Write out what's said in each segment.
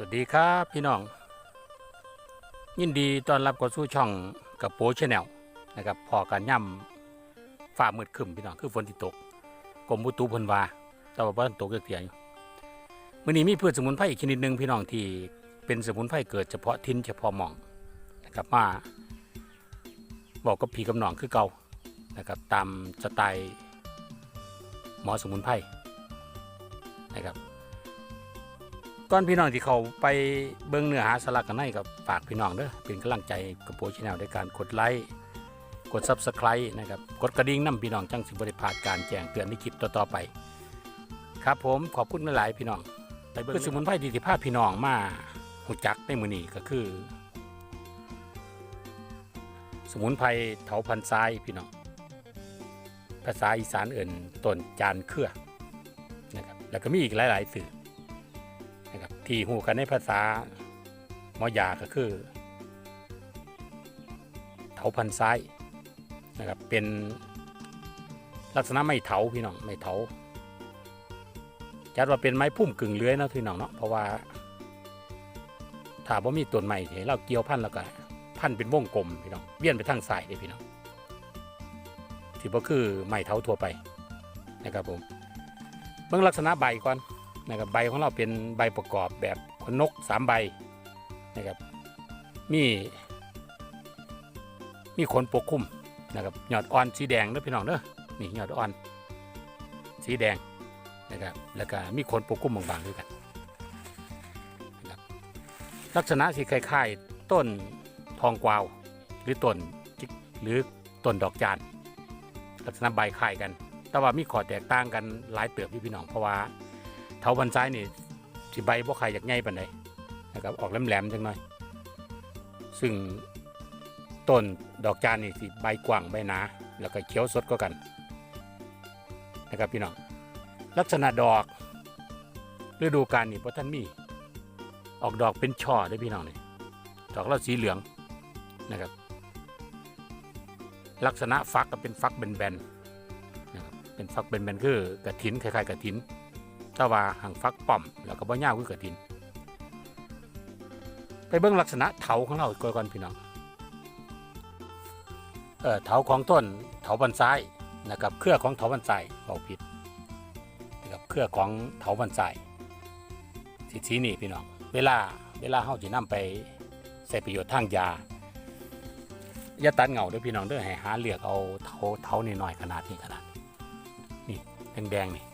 วัสดีครับพี่น้อง ยินดีต้อนรับเข้าสู่ช่องกับโปชแนลนะครับพอการย่ำฟ้ามืดครึ้มพี่น้องคือฝนที่ตกกรมอุตุพนวาแต่ว่าบ่ทันตกเสียอยู่มื้อนี้มีพืชสมุนไพรอีกชนิดหนึ่งพี่น้องที่เป็นสมุนไพรเกิดเฉพาะทินเฉพาะหม่องนะครับมาบอกกับพี่กับน้องคือเก่านะครับตามสไตล์หมอสมุนไพรนะครับ ก่อนพี่น้องที่เขาไปเบิ่งเนื้อหาสาระกันในกับฝากพี่น้องเด้อเป็นกำลังใจกับโปรชแนลในการกดไลค์กด Subscribe นะครับกดกระดิ่งนํพี่น้องจังสิบริพาดการแจ้งเตือนในคลิปต่อๆไป ครับผมขอบคุณหลายๆพี่น้องไปเบิ่งคือสมุนไพรดีที่พาพี่น้องมาหูจักในมือนี้ก็คือ สมุนไพรเถาพันทรายพี่น้องภาษาอีสานเอิ่นต้นจานเครือนะครับแล้วก็มีอีกหลายๆสื่อ ที่หูกันในภาษาหมอยาก็คือเถาพันซ้ายนะครับเป็นลักษณะไม้เถาพี่น้องไม้เถาจัดว่าเป็นไม้พุ่มกึ่งเลื้อยนะพี่น้องเนาะเพราะว่าถ้าว่ามีต้นไม้ที่เราเกี่ยวพันแล้วก็พันเป็นวงกลมพี่น้องเวียนไปทางสายเลยพี่น้องที่ก็คือไม้เถาทั่วไปนะครับผมเบื้องลักษณะใบก่อน นะครับใบของเราเป็นใบประกอบแบบขนนกสามใบนะครับมีมีขนปกคลุมนะครับยอดอ่อนสีแดงเด้อพี่น้องเด้อนี่ยอดอ่อนสีแดงนะครับแล้วก็มีขนปกคลุมบางๆด้วยกันลักษณะสีคล้ายๆต้นทองกวาว หรือต้นหรือต้นดอกจานลักษณะใบคล้ายกัน แต่ว่ามีข้อแตกต่างกันหลายเติบอยู่พี่น้องเพราะว่า เถาพันซ้ายนี่สิใบบ่ใครอยากใหญ่ปานใดนะครับออกแหลมๆจังหน่อย ซึ่งต้นดอกจานนี่สิใบกว้างใบหนา แล้วก็เขียวสดก็กันนะครับพี่น้องลักษณะดอกฤดูกาลนี่พอท่านมี ออกดอกเป็นช่อได้พี่น้องนี่ดอกเราสีเหลืองนะครับ ลักษณะฟักก็เป็นฟักแบนๆนะครับเป็นฟักแบนๆคือกระถินคล้ายๆกระถิน ถ้าว่าหางฟักป่อมแล้วก็บ่ยาวคือกระถิน ไปเบิ่งลักษณะเถาของเราก่อนพี่น้องเอ่อเถาของต้นเถาบันไซายนะครับเครือของเถาบันไซายบอกผิดนะครับเครือของเถาบันไซายสีสีนี่พี่น้องเวลาเวลาเฮาจะนำไปใส่ประโยชน์ทางยาอย่าตัดเหงาเด้อพี่น้องเด้อให้หาเลือกเอาเถาเถานี่หน่อยขนาดนี้ขนาดนี่แดงๆนี่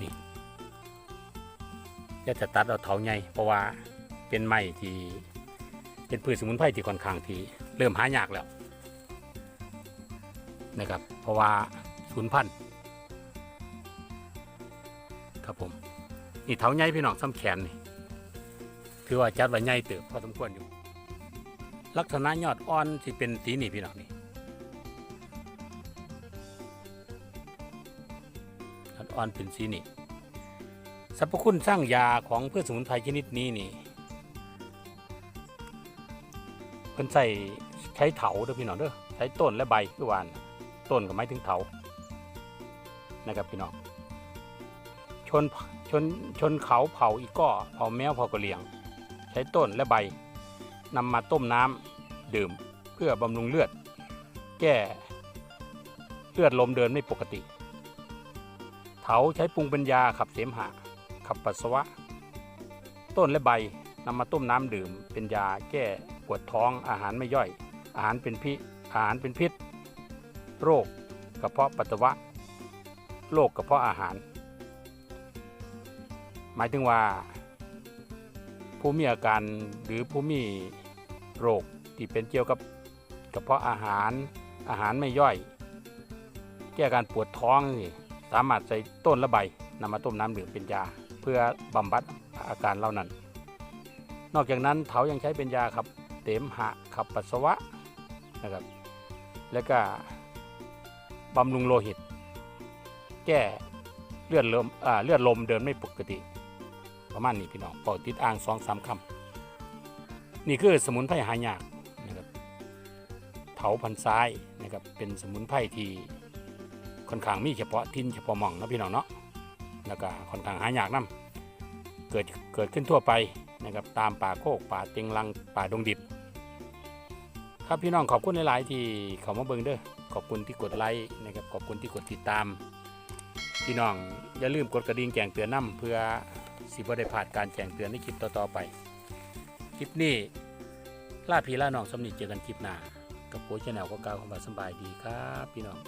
นี่ จะจะตัดเอาเถาใหญ่เพราะว่าเป็นไม้ที่เป็นพืชสมุนไพรที่ค่อนข้างที่เริ่มหายากแล้วนะครับ เพราะว่าสูญพันธุ์ครับผมนี่เถาใหญ่พี่น้องซ้ำแขนนี่ถือว่าจัดว่าใหญ่เติบพอสมควรอยู่ ลักษณะยอดอ่อนที่เป็นสีนี่พี่น้องนี่ยอดอ่อนเป็นสีนี่ สรรพคุณสร้างยาของพืชสมุนไพรชนิดนี้นี่เพิ่นใส่ใช้เถาเด้อพี่น้องเด้อใช้ต้นและใบคือวานต้นก็หมายถึงเถานะครับพี่น้องชนชนชนเขาเผาอีกก้อเผาแมวเผากระเหลียง ใช้ต้นและใบนำมาต้มน้ำดื่มเพื่อบำรุงเลือด แก้เลือดลมเดินไม่ปกติ เถาใช้ปรุงเป็นยาขับเสมหะ ขับปัสสาวะ ต้นและใบนำมาต้มน้ำดื่ม เป็นยาแก้ปวดท้องอาหารไม่ย่อย อาหารเป็นพิษอาหารเป็นพิษ โรคกระเพาะปัสสาวะ โรคกระเพาะอาหาร หมายถึงว่า ผู้มีอาการหรือผู้มีโรคที่เป็นเกี่ยวกับกระเพาะอาหารอาหารไม่ย่อย แก้การปวดท้องนี่สามารถใส่ต้นและใบนำมาต้มน้ำดื่มเป็นยา เพื่อบำบัดอาการเหล่านั้น นอกจากนั้นเถายังใช้เป็นยาขับเสมหะขับปัสสาวะนะครับ แล้วก็บำรุงโลหิต แก้เลือดลมเลือดลมเดินไม่ปกติ ประมาณนี้พี่น้องเป่าติดอ่างสองสามคำนี่คือสมุนไพรหายากนะครับเถาพันซ้ายนะครับเป็นสมุนไพรที่ค่อนข้างมีเฉพาะทิ้นเฉพาะมองนะพี่น้องเนาะ แล้วก็ค่อนข้างหายากนํเกิดเกิดขึ้นทั่วไปนะครับตามป่าโคกป่าเต็งลังป่าดงดิบ ครับพี่น้องขอบคุณหลายๆที่เขามาเบิ่งเด้อขอบคุณที่กดไลค์นะครับขอบคุณที่กดติดตาม พี่น้องอย่าลืมกดกระดิ่งแจ้งเตือนนํเพื่อสิบ่ได้พลาดการแจ้งเตือนในคลิปต่อๆไปคลิปนี้ล่าพี่ล่าน้องสำนิทเจอกันคลิปหน้ากับโค้ชแนลก็กล่าวคำว่าสบายดีครับ พี่น้อง